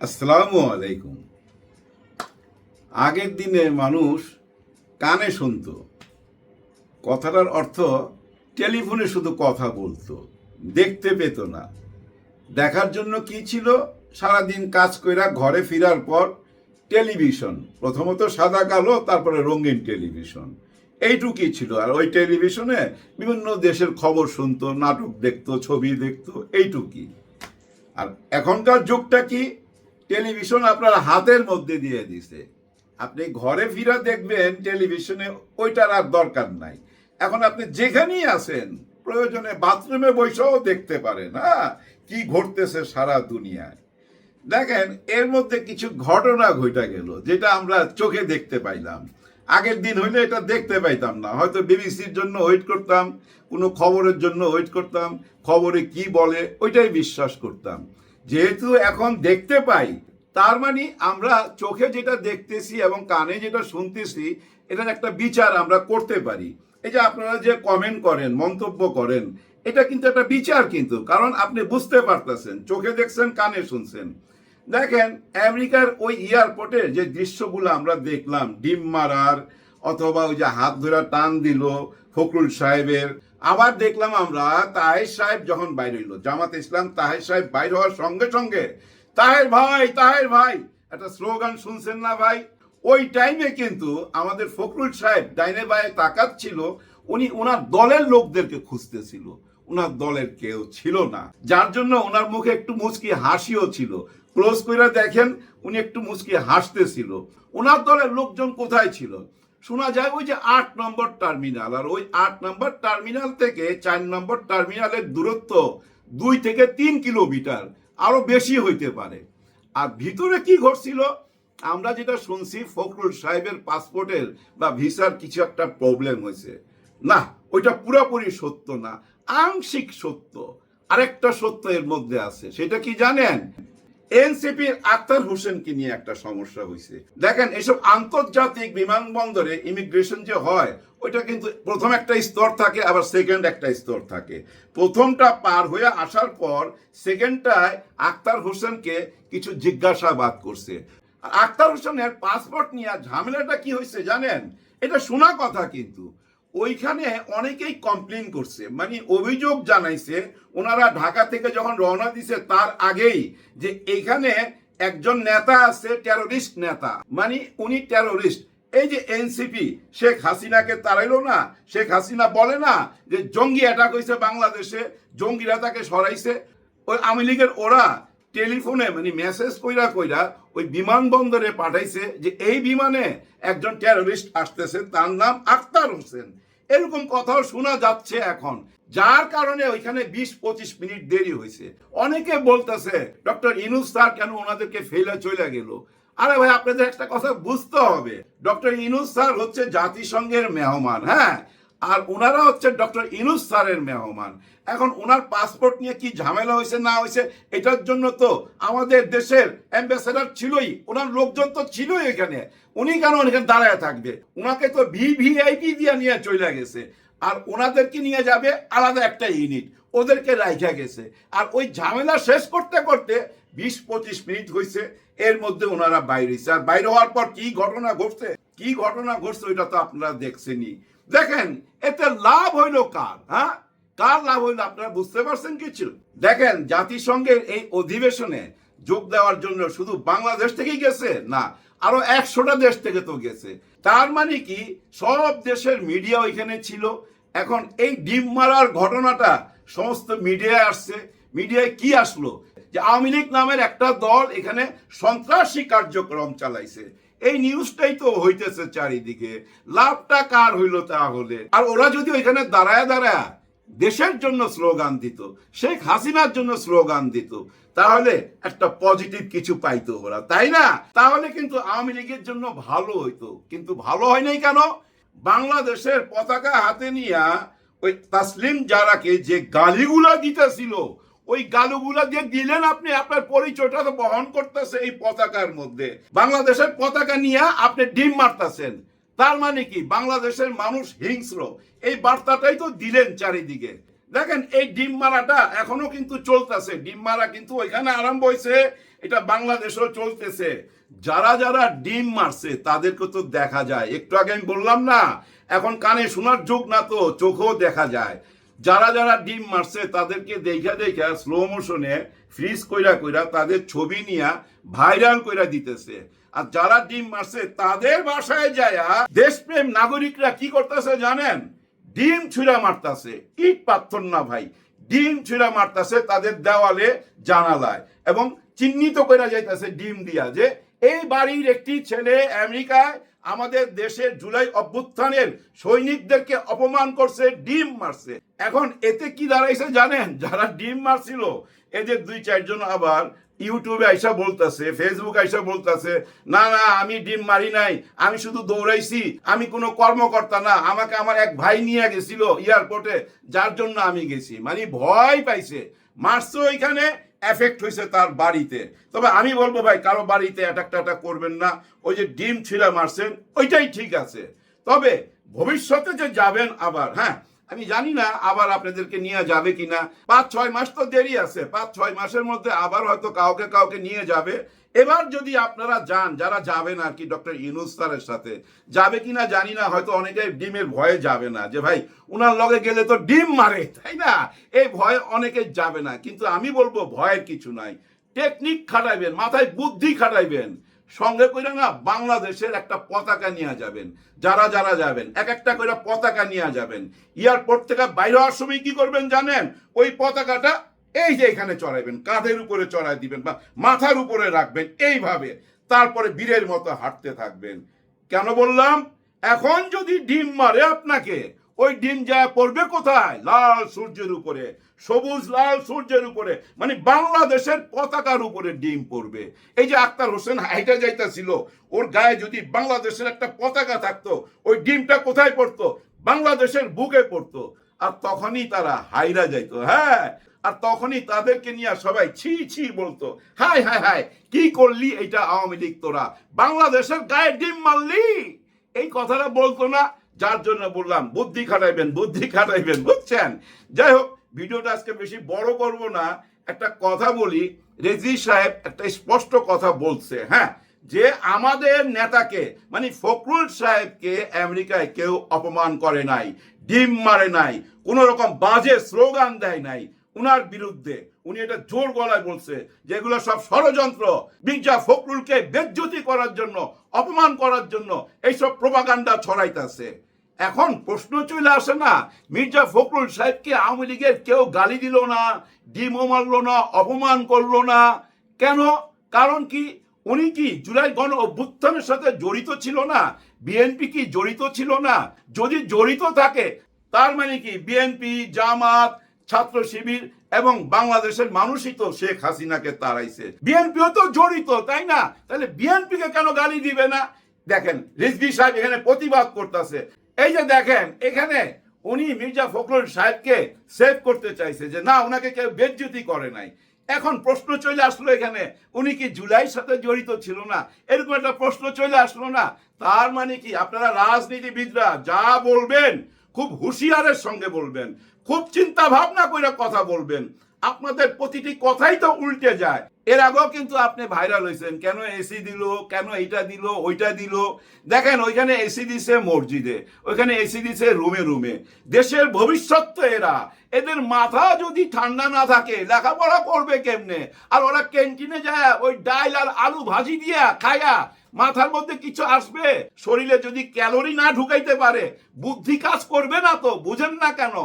আসসালামু আলাইকুম। আগের দিনে মানুষ কানে শুনতো। কথাটার অর্থ টেলিফোনে শুধু কথা বলতো, দেখতে পেত না। দেখার জন্য কি ছিল? সারাদিন কাজ কইরা ঘরে ফেরার পর টেলিভিশন, প্রথমত সাদা কালো, তারপরে রঙিন টেলিভিশন। এইটুকুই ছিল। আর ওই টেলিভিশনে বিভিন্ন দেশের খবর শুনতো, নাটক দেখতো, ছবি দেখতো, এইটুকুই। আর এখনকার যুগটা কি? টেলিভিশন আপনার হাতের মধ্যে দিয়ে দিছে। আপনি ঘরে ফিরা দেখবেন টেলিভিশনে ওইটার আর দরকার নাই। এখন আপনি যেখানেই আছেন, প্রয়োজনে বাথরুমে বসেও দেখতে পারেন হ্যাঁ? কি ঘটতেছে সারা দুনিয়ায়। দেখেন, এর মধ্যে কিছু ঘটনা ঘটা গেল, যেটা আমরা চোখে দেখতে পাইলাম। আগের দিন হইলে এটা দেখতে পাইতাম না। হয়তো বিবিসির জন্য ওয়েট করতাম, কোনো খবরের জন্য ওয়েট করতাম, খবরে কি বলে, ওইটাই বিশ্বাস করতাম। যেহেতু এখন দেখতে পাই, তার মানে আমরা চোখে যেটা দেখতেছি এবং কানে যেটা শুনতেছি, এটার একটা বিচার আমরা করতে পারি। এই যে আপনারা যে কমেন্ট করেন, মন্তব্য করেন, এটা কিন্তু একটা বিচার কিন্তু, কারণ আপনি বুঝতে পারতেছেন, চোখে দেখছেন, কানে শুনছেন। দেখেন, আমেরিকার ওই এয়ারপোর্টে যে দৃশ্যগুলো আমরা দেখলাম, ডিম মারার অথবা ওই যে হাত ধরা টান দিল ফখরুল সাহেবের আবার দেখলাম আমরা তাহের সাহেব যখন বাইর হইল, জামাত ইসলাম তাহের সাহেব বাইর হওয়ার সঙ্গে সঙ্গে, তাহের ভাই তাহের ভাই, একটা স্লোগান শুনছেন না ভাই? ওই টাইমে কিন্তু আমাদের ফখরুল সাহেব ডাইনে বায়ে তাকাচ্ছিল উনি ওনার দলের লোকদেরকে খুঁজতেছিল ওনার দলের কেউ ছিল না। যার জন্য ওনার মুখে একটু মুচকি হাসিও ছিল। ক্লোজ করে দেখেন, উনি একটু মুচকি হাসতেছিল। ওনার দলের লোকজন কোথায় ছিল? শোনা যায় ওই যে আট নম্বর টার্মিনাল, আর ওই আট নম্বর টার্মিনাল থেকে চার নম্বর টার্মিনালের দূরত্ব দুই থেকে তিন কিলোমিটার, আরও বেশি হইতে পারে। আর ভিতরে কি ঘটছিল? আমরা যেটা শুনছি, ফখরুল সাহেবের পাসপোর্টের বা ভিসার কিছু একটা প্রবলেম হয়েছে। না, ওইটা পুরোপুরি সত্য না, আংশিক সত্য। আরেকটা সত্য এর মধ্যে আছে, সেটা কি জানেন? এনসিপির আক্তার হোসেনকে নিয়ে একটা সমস্যা হয়েছে দেখেন, এসব আন্তর্জাতিক বিমানবন্দরে ইমিগ্রেশন যে হয়, ওইটা কিন্তু প্রথম একটা স্তর থাকে, আবার সেকেন্ড একটা স্তর থাকে। প্রথমটা পার হয়ে আসার পর সেকেন্ডটায় আক্তার হোসেনকে কিছু জিজ্ঞাসাবাদ করছে। আক্তার হোসেনের পাসপোর্ট নিয়ে ঝামেলাটা কি হয়েছে জানেন? এটা শোনা কথা কিন্তু। ওইখানে অনেকেই কমপ্লেন করছে। মানে অভিযোগ জানাইছে, ওনারা ঢাকা থেকে যখন রওনা দিছে তার আগেই যে এইখানে একজন নেতা আছে টেরোরিস্ট নেতা। মানে উনি টেরোরিস্ট এই যে এনসিপি শেখ হাসিনাকে তাড়াইলো না, শেখ হাসিনা বলে না যে জঙ্গি অ্যাটাক হয়েছে বাংলাদেশে, জঙ্গিরা তাকে সরাইছে। ওই আওয়ামী লীগের ওরা টেলিফোনে মানে মেসেজ কইরা কইরা ওই বিমানবন্দরে পাঠাইছে যে এই বিমানে একজন টেরোরিস্ট আসতেছে, তার নাম আক্তার হোসেন। এরকম কথাও শোনা যাচ্ছে এখন। যার কারণে ওইখানে বিশ পঁচিশ মিনিট দেরি হয়েছে। অনেকে বলতেছে, ডক্টর ইনুস স্যার কেন ওনাদেরকে ফেলে চলে গেল? আরে ভাই, আপনাদের একটা কথা বুঝতে হবে। ডক্টর ইনুস স্যার হচ্ছে জাতিসংঘের মেহমান হ্যাঁ? আর ওনারা হচ্ছে ডক্টর ইনুস স্যারের মেহমান। এখন ওনার পাসপোর্ট নিয়ে কি ঝামেলা হয়েছে, না হয়েছে, এটার জন্য তো আমাদের দেশের অ্যাম্বাসেডার ছিলই ওনার লোকজন তো ছিলই এখানে। উনি কেন এখানে দাঁড়ায় থাকবে? ওনাকে তো ভিভিআইপি দিয়ে নিয়ে চলে গেছে। আর ওনাদেরকে নিয়ে যাবে আলাদা একটা ইউনিট, ওদেরকে রাইখা গেছে। আর ওই ঝামেলা শেষ করতে করতে বিশ পঁচিশ মিনিট হয়েছে এর মধ্যে ওনারা বাইরে আর বাইরে হওয়ার পর কি ঘটনা ঘটছে? কি ঘটনা ঘটছে ওইটা তো আপনারা দেখছেনই। দেখেন, এতে লাভ হইল কার হ্যাঁ? কার লাভ হইল আপনারা বুঝতে পারছেন কিছু দেখেন, জাতিসংঘের এই অধিবেশনে যোগ দেওয়ার জন্য শুধু বাংলাদেশ থেকেই গেছে না, আরও একশোটা দেশ থেকে তো গেছে। তার মানে কি, সব দেশের মিডিয়া ওইখানে ছিল। এখন এই ডিম মারার ঘটনাটা সমস্ত মিডিয়ায় আসছে। মিডিয়ায় কি আসলো? যে আওয়ামী লীগ নামের একটা দল এখানে সন্ত্রাসী কার্যক্রম চালাইছে। এই নিউজটাই তো হইতেছে চারিদিকে। লাভটা কার হইল তাহলে? আর ওরা যদি ওইখানে দাঁড়ায় দাঁড়ায় দেশের জন্য স্লোগান দিত, শেখ হাসিনার জন্য স্লোগান দিত, তাহলে একটা পজিটিভ কিছু পাইতো ওরা, তাই না? তাহলে কিন্তু আওয়ামী লীগের জন্য ভালো হইতো। কিন্তু ভালো হয় নাই কেন? বাংলাদেশের পতাকা হাতে নিয়ে ওই তাসলিম জারাকে যে গালিগুলা দিতেছিল ওই গালুগুলা দিয়ে দিলেন আপনি, আপনার পরিচয়টা তো বহন করতেছে এই পতাকার মধ্যে। বাংলাদেশের পতাকা নিয়ে আপনি ডিম মারতেছেন। তার মানে কি? বাংলাদেশের মানুষ হিংস্র। এই বার্তাটাই তো দিলেন চারিদিকে। দেখেন, এই ডিম মারাটা এখনও কিন্তু চলতেছে। ডিম মারা কিন্তু ওইখানে আরম্ভ হয়েছে, এটা বাংলাদেশেও চলতেছে। যারা যারা ডিম মারছে, তাদেরকে তো দেখা যায়। একটু আগে আমি বললাম না, এখন কানে শোনার যুগ না তো, চোখেও দেখা যায়। যারা যারা ডিম মারছে, তাদেরকে দেখা দেখা স্লো মোশনে ফ্রিজ কইরা কইরা তাদের ছবি নিয়া ভাইরাল কইরা দিতেছে। আর যারা ডিম মারছে, তাদের বাসায় যায়া দেশপ্রেম নাগরিকরা কি করতেছে জানেন? ডিম ছুঁড়া মারতাছে। ইট পাথর না ভাই, ডিম ছুঁড়া মারতাছে তাদের দেওয়ালে জানালায় এবং চিহ্নিত করে যাইতেছে ডিম দিয়া যে এই বাড়ির একটি ছেলে আমেরিকায় আমাদের দেশের জুলাই অভ্যুত্থানের সৈনিকদেরকে অপমান করছে, ডিম মারছে। এখন এতে কি দাঁড়াইছে জানেন? যারা ডিম মারছিল, এদের দুই চারজন আবার ইউটিউবে আইসা বলতেছে ফেসবুক আইসা বলতেছে, না না, আমি ডিম মারি নাই, আমি শুধু দৌড়াইছি, আমি কোনো কর্মকর্তা না, আমাকে আমার এক ভাই নিয়ে গেছিল এয়ারপোর্টে যার জন্য আমি গেছি। মানে ভয় পাইছে। মারছে ওইখানে এফেক্ট হয়েছে তার বাড়িতে। তবে আমি বলব ভাই, কারও বাড়িতে অ্যাটাক ট্যাটাক করবেন না। ওই যে ডিম ছিঁড়া মারছেন, ওইটাই ঠিক আছে। তবে ভবিষ্যতে যে যাবেন আবার হ্যাঁ আমি জানি না আবার আপনাদেরকে নিয়ে যাবে কিনা। পাঁচ, ছয় মাস তো দেরি আছে। পাঁচ, ছয় মাসের মধ্যে আবার হয়তো কাউকে কাউকে নিয়ে যাবে। এবার যদি আপনারা যান, যারা যাবেন আর কি, ডক্টর ইউনুস স্যারের সাথে, যাবে কিনা জানি না, হয়তো অনেকে ডিমের ভয়ে যাবে না যে, ভাই, উনার লগে গেলে তো ডিম মারে তাই না? এই ভয়ে অনেকে যাবে না। কিন্তু আমি বলব, ভয়ের কিছু নাই। টেকনিক খাটাইবেন, মাথায় বুদ্ধি খাটাইবেন। সঙ্গে করে না বাংলাদেশের একটা পতাকা নিয়ে যাবেন। যারা যারা যাবেন এক একটা করে পতাকা নিয়ে যাবেন। এয়ারপোর্ট থেকে বাইরে হওয়ার সময় কি করবেন জানেন? ওই পতাকাটা এই যে এখানে চড়াইবেন, কাঁধের উপরে চড়াই দিবেন বা মাথার উপরে রাখবেন, এইভাবে। তারপরে বীরের মতো হাঁটতে থাকবেন। কেন বললাম? এখন যদি ডিম মারে আপনাকে, ওই ডিম যায় পড়বে কোথায়? লাল সূর্যের উপরে। সবুজ, লাল, সূর্যের উপরে মানে বাংলাদেশের পতাকার উপরে ডিম পড়বে। এই যে আক্তার হোসেন হাইটা যাইতাছিল, ওর গায়ে যদি বাংলাদেশের একটা পতাকা থাকতো, ওই ডিমটা কোথায় পড়তো? বাংলাদেশের বুকে পড়তো। আর তখনই তারা হাইরা যাইতো হ্যাঁ? আর তখনই তাদেরকে নিয়ে সবাই ছি ছি বলতো হাই হাই হাই কি করলি এটা আওয়ামী লীগ তোরা? বাংলাদেশের গায়ে ডিম মারলি? এই কথাটা বলতো না, যার জন্য বললাম, বুদ্ধি খাটাইবেন বুদ্ধি খাটাইবেন, বুঝছেন? যাই হোক ভিডিওটা আজকে বেশি বড় করব না, একটা কথা বলি। রেজি সাহেব একটা স্পষ্ট কথা বলছে হ্যাঁ? যে আমাদের নেতাকে মানে ফখরুল সাহেবকে আমেরিকায় কেউ অপমান করে নাই, ডিম মারে নাই, কোনো রকম বাজে স্লোগান দেয় নাই উনার বিরুদ্ধে। উনি এটা জোর গলায় বলছে যেগুলো সব ষড়যন্ত্র, মির্জা ফখরুলকে বেজ্জতি করার জন্য, অপমান করার জন্য এইসব প্রপাগান্ডা ছড়াইতেছে। এখন প্রশ্ন চলে আসে না, মির্জা ফখরুল সাহেবকে আওয়ামী লীগের কেউ গালি দিল না, ডিমও মারলো না, অপমান করল না। কেন? কারণ কি? উনি কি জুলাই গণ অভ্যুত্থানের সাথে জড়িত ছিল না? বিএনপি কি জড়িত ছিল না? যদি জড়িত থাকে, তার মানে কি? বিএনপি, জামাত, ছাত্র শিবির এবং বাংলাদেশের মানুষই তো শেখ হাসিনাকে তাড়াইছে। বিএনপিও তো জড়িত, তাই না? তাহলে বিএনপিকে কেন গালি দিবে না? দেখেন, রিজভি সাহেব এখানে প্রতিবাদ করতেছে। এই যে দেখেন, এখানে উনি মির্জা ফখরুল সাহেবকে সেভ করতে চাইছে যে, না ওনাকে কেউ বেজ্জতি করে নাই। এখন প্রশ্ন চলে আসলো এখানে, উনি কি জুলাইয়ের সাথে জড়িত ছিল না? এরকম একটা প্রশ্ন চলে আসলো না। তার মানে কি? আপনারা রাজনীতিবিদরা যা বলবেন, খুব হুঁশিয়ারের সঙ্গে বলবেন, খুব চিন্তা ভাবনা করে কথা বলবেন। আপনাদের প্রতিটি কথাই তো উল্টে যায়। এর আগেও কিন্তু আপনি ভাইরাল হয়েছেন। কেন এসি দিল, কেন এইটা দিল, ওইটা দিল? দেখেন, ওইখানে এসি দিছে মসজিদে, ওইখানে এসি দিছে রুমে রুমে। দেশের ভবিষ্যৎ তো এরা, এদের মাথা যদি ঠান্ডা না থাকে, লেখাপড়া করবে কেমনে? আর ওরা ক্যান্টিনে যায়, ওই ডাল আর আলু ভাজি দিয়া খায়া মাথার মধ্যে কিছু আসবে? শরীরে যদি ক্যালোরি না ঢুকাইতে পারে, বুদ্ধি কাজ করবে না তো, বুঝেন না কেন?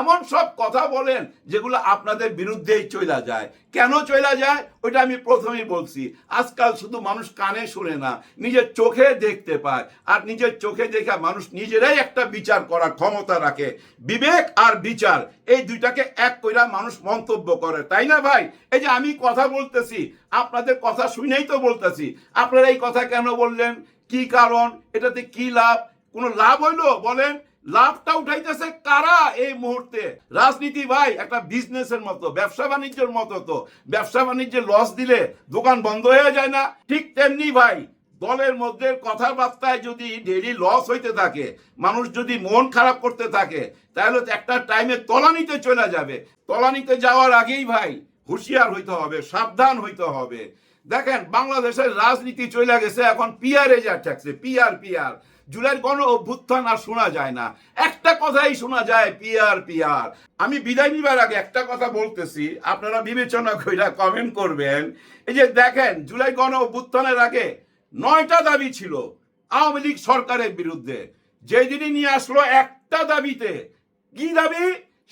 এমন সব কথা বলেন, যেগুলো আপনাদের বিরুদ্ধেই চলে যায়। কেন চলে যায়? ওইটা আমি প্রথমেই বলছি। আজকাল শুধু মানুষ কানে শুনে না, নিজের চোখে দেখতে পায়। আর নিজের চোখে দেখে মানুষ নিজেরাই একটা বিচার করার ক্ষমতা রাখে। বিবেক আর বিচার, এই দুইটাকে এক কইরা মানুষ মন্তব্য করে, তাই না ভাই? এই যে আমি কথা বলতেছি, আপনাদের কথা শুনেই তো বলতেছি। আপনারা এই কথা কেন বললেন? কি কারণ? এটাতে কি লাভ? কোনো লাভ হইল? বলেন। লাভটা উঠাইতেছে কারা এই মুহূর্তে? রাজনীতি ভাই, একটা বিজনেসের মতো, ব্যবসা বাণিজ্যের মতো তো। ব্যবসা বাণিজ্যে লস দিলে দোকান বন্ধ হয়ে যায় না। ঠিক তেমনি ভাই, দলের মধ্যে কথাবার্তায় যদি ডেলি লস হইতে থাকে, মানুষ যদি মন খারাপ করতে থাকে, তাহলে একটা টাইমে তলানিতে চলে যাবে। তলানিতে যাওয়ার আগেই ভাই, হুঁশিয়ার হইতে হবে, সাবধান হইতে হবে। দেখেন, বাংলাদেশের রাজনীতি চলে গেছে, এখন পিয়ারে যা ঠেকছে পিয়ার পিয়ার জুলাইয়ের কোনো অভ্যুত্থান আর শোনা যায় না। একটা কথাই শোনা যায় পিয়ার পিয়ার আমি বিদায় নিবার আগে একটা কথা বলতেছি, আপনারা বিবেচনা কইরা কমেন্ট করবেন। এই যে দেখেন, জুলাই গণ অভ্যুত্থানের আগে নয়টা দাবি ছিল আওয়ামী লীগ সরকারের বিরুদ্ধে। যেদিনই নিয়ে আসলো একটা দাবিতে, কি দাবি?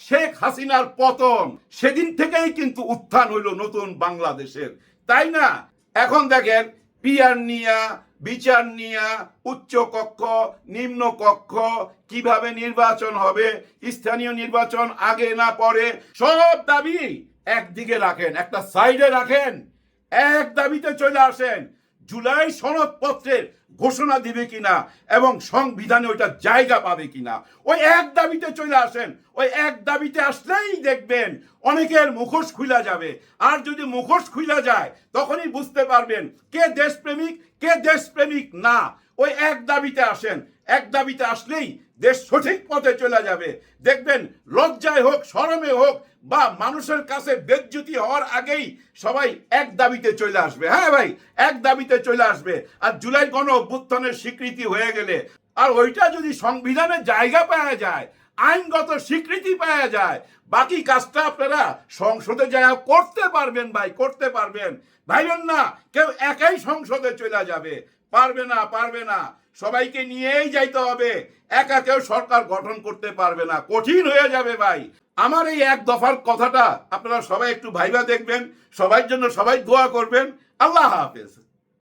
শেখ হাসিনার পতন। সেদিন থেকেই কিন্তু উত্থান হইল নতুন বাংলাদেশের। তাই না? এখন দেখেন পিয়ার নিয়া বিচার নিয়া উচ্চ কক্ষ, নিম্ন কক্ষ কীভাবে নির্বাচন হবে, স্থানীয় নির্বাচন আগে না পরে, সব দাবি একদিকে রাখেন, একটা সাইডে রাখেন, এক দাবিতে চলে আসেন, জুলাই সনদপত্রের ঘোষণা দিবে কিনা এবং সংবিধানে ওইটা জায়গা পাবে কিনা। ওই এক দাবিতে চলে আসেন, ওই এক দাবিতে আসলেই দেখবেন অনেকের মুখোশ খুলা যাবে। আর যদি মুখোশ খুলা যায়, তখনই বুঝতে পারবেন কে দেশপ্রেমিক কে দেশপ্রেমিক না। ওই এক দাবিতে আসেন। এক দাবিতে আসলেই দেশ সঠিক পথে চলে যাবে। দেখবেন, লজ্জায় হোক, শরমে হোক বা মানুষের কাছে বেজ্জুতি হওয়ার আগেই সবাই এক দাবিতে চলে আসবে। হ্যাঁ ভাই, এক দাবিতে চলে আসবে। আর জুলাই গণ অভ্যুত্থানের স্বীকৃতি হয়ে গেলে। আর ওইটা যদি সংবিধানের জায়গা পাওয়া যায় আইনগত স্বীকৃতি পাওয়া যায়। বাকি কাজটা আপনারা সংসদে জায়গা করতে পারবেন ভাই, করতে পারবেন। ভাইবেন না, কেউ একাই সংসদে চলে যাবে। পারবে না পারবে না। সবাইকে নিয়েই যাইতে হবে। একা কেউ সরকার গঠন করতে পারবে না। কঠিন হয়ে যাবে ভাই। আমার এই এক দফার কথাটা আপনারা সবাই একটু ভাইবা দেখবেন। সবার জন্য সবাই দোয়া করবেন। আল্লাহ হাফেজ।